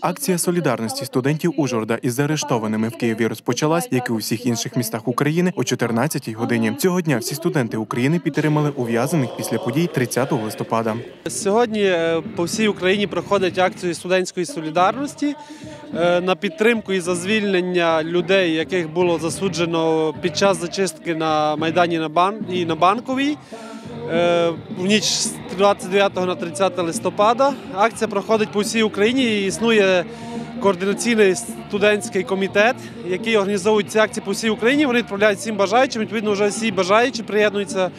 Акція солідарності студентів Ужгорода із заарештованими в Києві розпочалась, як і у всіх інших містах України, о 14-й годині. Цього дня всі студенти України підтримали ув'язаних після подій 30 листопада. Сьогодні е, по всій Україні проходить акцію студентської солідарності е, на підтримку і за звільнення людей, яких було засуджено під час зачистки на Майдані на Бан і на Банковій. Е, В ніч з 29 на 30 листопада акція проходить по всій Україні і існує координаційний студентський комітет, який організовує ці акції по всій Україні. Вони відправляють всім бажаючим. Відповідно, вже всі бажаючі приєднуються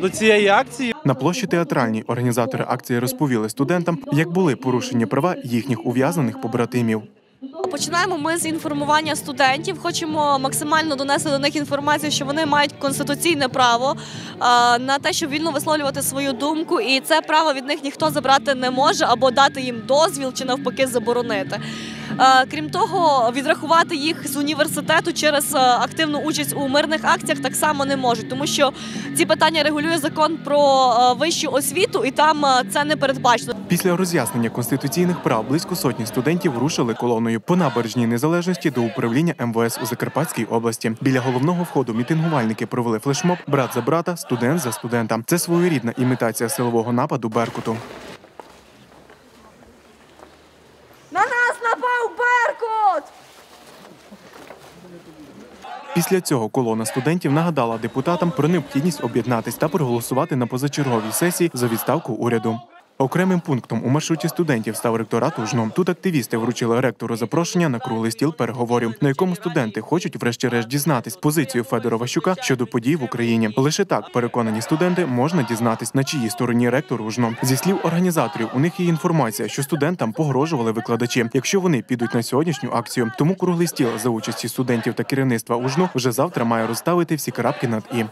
до цієї акції. На площі театральній організатори акції розповіли студентам, як були порушені права їхніх ув'язнених побратимів. Починаємо ми з інформування студентів. Хочемо максимально донести до них інформацію, що вони мають конституційне право на те, щоб вільно висловлювати свою думку, і це право від них ніхто забрати не може або дати їм дозвіл чи навпаки заборонити. А, Крім того, відрахувати їх з університету через активну участь у мирних акціях так само не можуть, тому що ці питання регулює закон про вищу освіту, і там це не передбачено. Після роз'яснення конституційних прав близько сотні студентів рушили колоною по набережній незалежності до управління МВС у Закарпатській області. Біля головного входу мітингувальники провели флешмоб брат за брата, студент за студента. Це своєрідна імітація силового нападу Беркуту. Після цього колона студентів нагадала депутатам про необхідність об'єднатись та проголосувати на позачерговій сесії за відставку уряду. Окремим пунктом у маршруті студентів став ректорат УЖНУ. Тут активісти вручили ректору запрошення на круглий стіл переговорів, на якому студенти хочуть врешті-решт дізнатись позицію Федора Ващука щодо подій в Україні. Лише так переконані студенти можна дізнатись, на чиїй стороні ректор УЖНУ. Зі слів організаторів, у них є інформація, що студентам погрожували викладачі, якщо вони підуть на сьогоднішню акцію. Тому круглий стіл за участі студентів та керівництва УЖНУ вже завтра має розставити всі крапки над і.